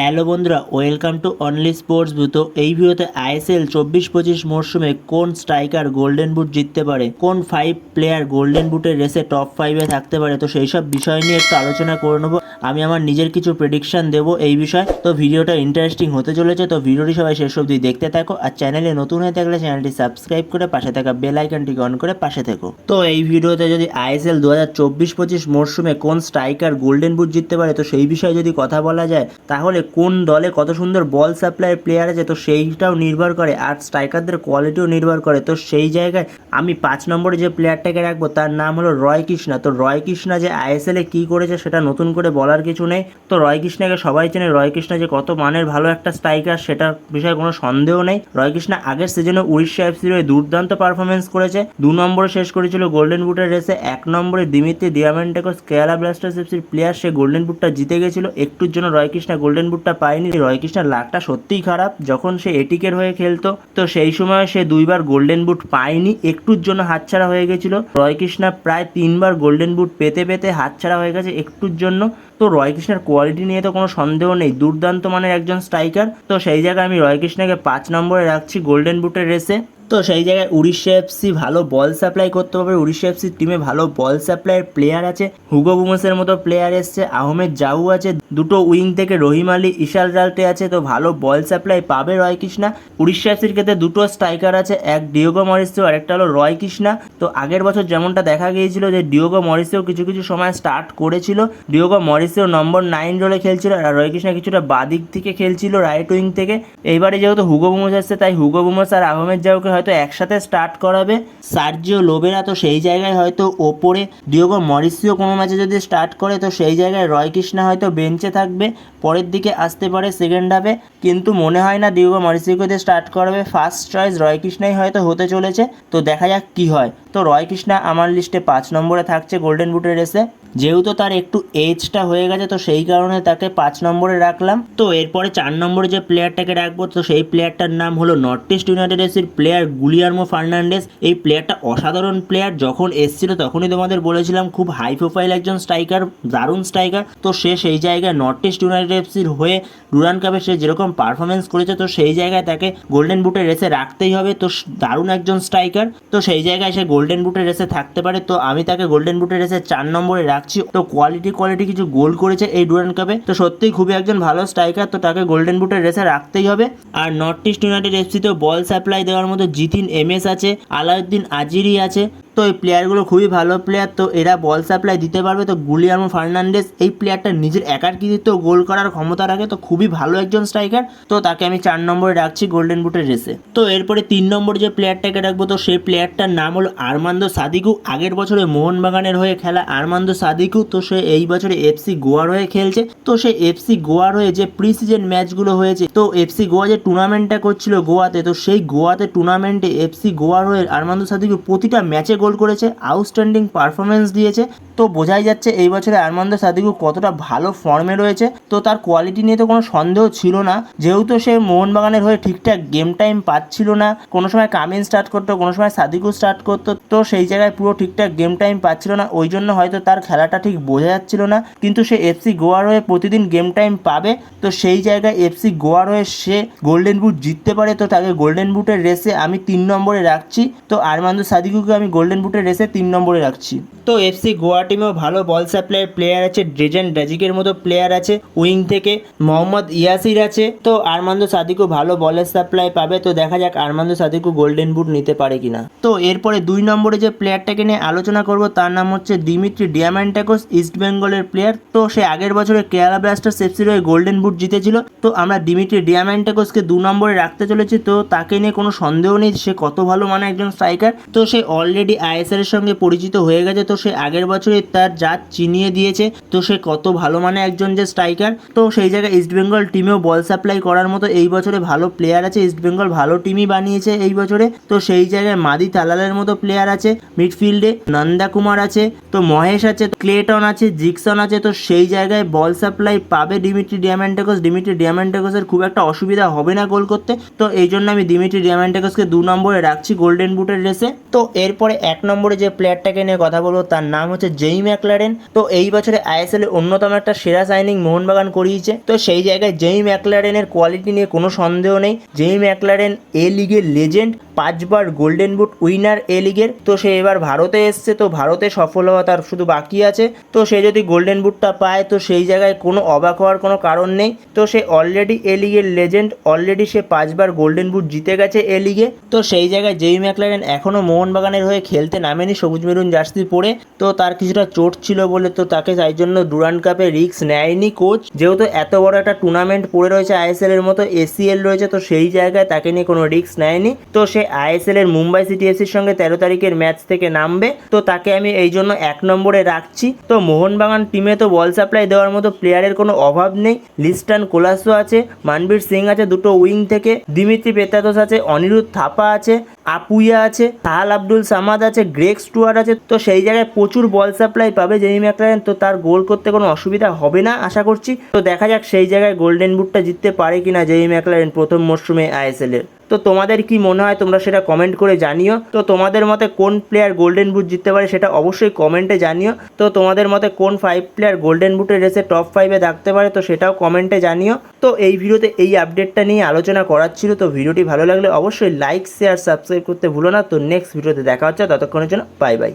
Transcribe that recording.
Hello বন্ধুরা, welcome to only sports view তো এই ভিডিওতে আইএসএল চব্বিশ পঁচিশ মরশুমে কোন স্ট্রাইকার গোল্ডেন বুট জিততে পারে? কোন ফাইভ প্লেয়ার গোল্ডেন বুটের রেসে টপ ফাইভে থাকতে পারে? তো সেই সব বিষয় নিয়ে একটু আলোচনা করে নেব। আমি আমার নিজের কিছু প্রেডিকশন দেবো এই বিষয়ে। তো ভিডিওটা ইন্টারেস্টিং হতে চলেছে, তো ভিডিওটি সবাই শেষ অবধি দেখতে থাকো। আর চ্যানেলে নতুন হয়ে থাকলে চ্যানেলটি সাবস্ক্রাইব করে পাশে থাকা বেল আইকনটি অন করে পাশে থেকো। তো এই ভিডিওতে যদি আইএসএল দু হাজার চব্বিশ পঁচিশ মরশুমে কোন স্ট্রাইকার গোল্ডেন বুট জিততে পারে? তো সেই বিষয়ে যদি কথা বলা যায়, তাহলে কোন দলে কত সুন্দর বল সাপ্লাই প্লেয়ার আছে, তো সেইটাও নির্ভর করে আর স্ট্রাইকারদের কোয়ালিটিও নির্ভর করে। তো সেই জায়গায় আমি পাঁচ নম্বরে যে প্লেয়ারটাকে রাখব, তার নাম হলো রয় কৃষ্ণা। তো রয় কৃষ্ণা যে আইএসএল এ কী করেছে সেটা নতুন করে বলার কিছু নেই। তো রয় কৃষ্ণাকে সবাই চেনে, রয় কৃষ্ণা যে কত মানের ভালো একটা স্ট্রাইকার সেটার বিষয়ে কোনো সন্দেহ নেই। রয় কৃষ্ণা আগের সিজনে উড়িষ্যা এফসির হয়ে দুর্দান্ত পারফরমেন্স করেছে। দু নম্বরে শেষ করেছিল গোল্ডেন বুটের রেসে এক নম্বরে দিমিত্রি দিয়ামেন্টেকস কেরালা ব্লাস্টার্স এফসির প্লেয়ার সে গোল্ডেন বুটটা জিতে গেছিল। একটুর জন্য রয় কৃষ্ণা গোল্ডেন বুটটা পায়নি রয় কৃষ্ণার লাকটা সত্যিই খারাপ যখন সে এটিকের হয়ে খেলতো। তো সেই সময় সে দুইবার গোল্ডেন বুট পায়নি, একটুর জন্য হাতছাড়া হয়ে গেছিল। রয় কৃষ্ণা প্রায় তিনবার গোল্ডেন বুট পেতে পেতে হাতছাড়া হয়ে গেছে একটুর জন্য। তো রয় কৃষ্ণার কোয়ালিটি নিয়ে তো কোনো সন্দেহ নেই, দুর্দান্ত মানের একজন স্ট্রাইকার। তো সেই জায়গায় আমি রয় কৃষ্ণাকে পাঁচ নম্বরে রাখছি গোল্ডেন বুটের রেসে। তো সেই জায়গায় উড়িষ্যা এফসি ভালো বল সাপ্লাই করতে পারবে উড়িষ্যা এফসির টিমে ভালো বল সাপ্লাইয়ের প্লেয়ার আছে। হুগো বুমসের মতো প্লেয়ার এসছে। আহমেদ জাউ আছে। দুটো উইং থেকে রহিম আলী, ইশাল রাল্টে আছে। তো ভালো বল সাপ্লাই পাবে রয় কৃষ্ণা। উড়িষ্যা এফসির ক্ষেত্রে দুটো স্ট্রাইকার আছে। এক ডিওগো মরিসিও, আর একটা হলো রয় কৃষ্ণা। তো আগের বছর যেমনটা দেখা গিয়েছিল যে ডিওগো মরিসিও কিছু কিছু সময় স্টার্ট করেছিল। ডিওগো মরিসিও নম্বর নাইন রোলে খেলছিল, আর রয় কৃষ্ণা কিছুটা বাদিক থেকে খেলছিল রাইট উইং থেকে। এইবারে যেহেতু হুগো বুমস আসছে তাই হুগো বুমস আর আহমেদ জাউকে হয়তো একসাথে স্টার্ট করাবে। সার্জিও, লোবেরা তো সেই জায়গায় হয়তো ওপরে ডিওগো মরিসিও কোনো ম্যাচে যদি স্টার্ট করে, তো সেই জায়গায় রয় কৃষ্ণা হয়তো বেঞ্চে থাকবে, পরের দিকে আসতে পারে সেকেন্ড হাফে কিন্তু মনে হয় না ডিওগো মরিসিওকে দিয়ে স্টার্ট করাবে ফার্স্ট চয়েস রয় কৃষ্ণাই হয়তো হতে চলেছে। তো দেখা যাক কি হয়। তো রয় কৃষ্ণা আমার লিস্টে পাঁচ নম্বরে থাকছে গোল্ডেন বুটের রেসে যেহেতু তার একটু এজটা হয়ে গেছে, তো সেই কারণে তাকে পাঁচ নম্বরে রাখলাম। তো এরপরে চার নম্বরে যে প্লেয়ারটাকে রাখব, তো সেই প্লেয়ারটার নাম হলো নর্থ ইস্ট ইউনাইটেড এসির প্লেয়ার গুলিয়ার্মো ফার্নান্ডেস এই প্লেয়ারটা অসাধারণ প্লেয়ার, যখন এসছিল তখনই তোমাদের বলেছিলাম, খুব হাই প্রোফাইল একজন স্ট্রাইকার, দারুণ স্ট্রাইকার। তো সে সেই জায়গায় নর্থ ইস্ট ইউনাইটেড এফসির হয়ে ডুরান কাপে সে যেরকম পারফরমেন্স করেছে, তো সেই জায়গায় তাকে গোল্ডেন বুটের রেসে রাখতেই হবে। তো দারুণ একজন স্ট্রাইকার। তো সেই জায়গায় সে গোল্ডেন বুটের রেসে থাকতে পারে। তো আমি তাকে গোল্ডেন বুটের রেসে চার নম্বরে রাখছি। তো কোয়ালিটি কোয়ালিটি কিছু গোল করেছে এই ডুরান কাপে তো সত্যিই খুবই একজন ভালো স্ট্রাইকার তো তাকে গোল্ডেন বুটের রেসে রাখতেই হবে। আর নর্থ ইস্ট ইউনাইটেড এফসিতেও বল সাপ্লাই দেওয়ার মতো জিতিন এম এস আছে, আলাউদ্দিন আজিরি আছে। তো এই প্লেয়ারগুলো খুবই ভালো প্লেয়ার তো এরা বল সাপ্লাই দিতে পারবে। তো গুলিয়ার্মো ফার্নান্ডেস এই প্লেয়ারটা নিজের একার কৃতিত্ব গোল করার ক্ষমতা রাখে, তো খুবই ভালো একজন স্ট্রাইকার তো তাকে আমি চার নম্বরে রাখছি গোল্ডেন বুটের রেসে তো এরপরে তিন নম্বর যে প্লেয়ারটাকে রাখব, তো সেই প্লেয়ারটার নাম হলো আরমান্দো সাদিকু আগের বছরে মোহনবাগানের হয়ে খেলা আরমান্দো সাদিকু তো সে এই বছরে এফসি গোয়ার হয়ে খেলছে। তো সে এফসি গোয়ার হয়ে যে প্রি সিজন ম্যাচগুলো হয়েছে, তো এফসি গোয়া যে টুর্নামেন্টটা করছিল গোয়াতে, তো সেই গোয়াতে টুর্নামেন্টে এফসি গোয়ার হয়ে আরমান্দো সাদিকু প্রতিটা ম্যাচে গোল করেছে আউটস্ট্যান্ডিং পারফরমেন্স দিয়েছে। তো বোঝাই যাচ্ছে এই বছরে আরমান্দ সাদিকু কতটা ভালো ফর্মে রয়েছে। তো তার কোয়ালিটি নিয়ে তো কোনো সন্দেহ ছিল না। যেহেতু সে মোহনবাগানের হয়ে ঠিকঠাক গেম টাইম পাচ্ছিল না। কোনো সময় কামিন স্টার্ট করতো, কোনো সময় সাদিকু স্টার্ট করতো। তো সেই জায়গায় পুরো ঠিকঠাক গেম টাইম পাচ্ছিল না। ওই জন্য হয়তো তার খেলাটা ঠিক বোঝা যাচ্ছিল না। কিন্তু সে এফসি গোয়ার হয়ে প্রতিদিন গেম টাইম পাবে। তো সেই জায়গায় এফসি গোয়ার হয়ে সে গোল্ডেন বুট জিততে পারে। তো তাকে গোল্ডেন বুটের রেসে আমি তিন নম্বরে রাখছি। তো আরমান্দ সাদিকুকে আমি গোল্ডেন বুটের রেসে তিন নম্বরে রাখছি। তো এফসি গোয়া টিমেও ভালো বল সাপ্লাই প্লেয়ার আছে ড্রেজেন ড্রাজিকের মতো প্লেয়ার আছে উইং থেকে মোহাম্মদ ইয়াসির আছে, তো আরমান্দ সাদিকু ভালো বলের সাপ্লাই পাবে, তো দেখা যাক আরমান্দ সাদিকু গোল্ডেন বুট নিতে পারে কিনা। তো এরপরে দুই নম্বরে যে প্লেয়ারটাকে নিয়ে আলোচনা করব, তার নাম হচ্ছে দিমিত্রি ডিয়াম্যান্টাকোস ইস্ট বেঙ্গলের প্লেয়ার তো সে আগের বছরে কেরালা ব্লাস্টার্স এফসির হয়ে গোল্ডেন বুট জিতেছিল, তো আমরা দিমিত্রি ডিয়াম্যান্টাকোসকে দু নম্বরে রাখতে চলেছি, তো তাকে নিয়ে কোনো সন্দেহ নেই, সে কত ভালো মানে একজন স্ট্রাইকার তো সে অলরেডি আইএসএল এর সঙ্গে পরিচিত হয়ে গেছে, তো সে আগের বছরে তার জাত চিনিয়ে দিয়েছে। তো সে কত ভালো মানে একজন যে স্ট্রাইকার তো সেই জায়গায় ইস্ট বেঙ্গল টিমেও বল সাপ্লাই করার মতো এই বছরে ভালো প্লেয়ার আছে। ইস্ট বেঙ্গল ভালো টিমই বানিয়েছে এই বছরে। তো সেই জায়গায় মাদি তালালের মতো প্লেয়ার আছে। মিডফিল্ডে নন্দা কুমার আছে। তো মহেশ আছে ক্লেটন আছে জিকসন আছে। তো সেই জায়গায় বল সাপ্লাই পাবে ডিমিট্রি ডিয়ামেন্টেকস ডিমিট্রি ডিয়ামেন্টেকসের খুব একটা অসুবিধা হবে না গোল করতে। তো এই জন্য আমি ডিমিট্রি ডিয়ামেন্টেকসকে দু নম্বরে রাখছি গোল্ডেন বুটের রেসে তো এরপরে এক নম্বরে যে প্লেয়ারটাকে নিয়ে কথা বলব, তার নাম হচ্ছে জেই ম্যাকলারেন। তো এই বছরে আইএসএল এর অন্যতম একটা সেরা সাইনিং মোহনবাগান করিয়েছে। তো সেই জায়গায় জেই ম্যাকলারেনের কোয়ালিটি নিয়ে কোনো সন্দেহ নেই। জেই ম্যাকলারেন এ লিগের লেজেন্ড পাঁচবার গোল্ডেন বুট উইনার এ লিগের। তো সে এবার ভারতে এসছে, তো ভারতে সফল হওয়া তার শুধু বাকি আছে। তো সে যদি গোল্ডেন বুটটা পায়, তো সেই জায়গায় কোনো অবাক হওয়ার কোনো কারণ নেই। তো সে অলরেডি এ লিগের লেজেন্ড অলরেডি সে পাঁচবার গোল্ডেন বুট জিতে গেছে এ লিগে। তো সেই জায়গায় জেই ম্যাকলারেন এখনও মোহনবাগানের হয়ে খেলতে নামেনি, সবুজ মেরুন জার্সি পরে। তো তার কিছুটা চোট ছিল বলে তো তাকে তাই জন্য ডুরান্ড কাপে রিক্স নেয়নি কোচ যেহেতু এত বড় একটা টুর্নামেন্ট পড়ে রয়েছে আইএসএল এর মতো এসিএল রয়েছে, তো সেই জায়গায় তাকে নিয়ে কোনো রিক্স নেয়নি। তো সে আইএসএল এর মুম্বাই সিটি এফসির সঙ্গে তেরো তারিখের ম্যাচ থেকে নামবে। তো তাকে আমি এই জন্য এক নম্বরে রাখছি। তো মোহনবাগান টিমে তো বল সাপ্লাই দেওয়ার মতো প্লেয়ারের কোনো অভাব নেই। লিস্টান কোলাসো আছে, মানবীর সিং আছে দুটো উইং থেকে, দিমিত্রি পেতাতোস আছে, অনিরুদ্ধ থাপা আছে, আপুইয়া আছে, তাহাল আব্দুল সামাদ আছে গ্রেক স্টুয়ার আছে। তো সেই জায়গায় প্রচুর বল সাপ্লাই পাবে জেমি ম্যাকলারেন। তো তার গোল করতে কোনো অসুবিধা হবে না, আশা করছি। তো দেখা যাক সেই জায়গায় গোল্ডেন বুটটা জিততে পারে কিনা জেমি ম্যাকলারেন প্রথম মরশুমে আইএসএল এর তো তোমাদের কি মনে হয় তোমরা সেটা কমেন্ট করে জানিও। তো তোমাদের মতে কোন প্লেয়ার গোল্ডেন বুট জিততে পারে সেটা অবশ্যই কমেন্টে জানিও। তো তোমাদের মতে কোন ফাইভ প্লেয়ার গোল্ডেন বুটের রেসে টপ ফাইভে থাকতে পারে তো সেটাও কমেন্টে জানিও। তো এই ভিডিওতে এই আপডেটটা নিয়ে আলোচনা করার ছিল। তো ভিডিওটি ভালো লাগলে অবশ্যই লাইক শেয়ার সাবস্ক্রাইব করতে ভুলো না। তো নেক্সট ভিডিওতে দেখা হচ্ছে। ততক্ষণের জন্য বাই বাই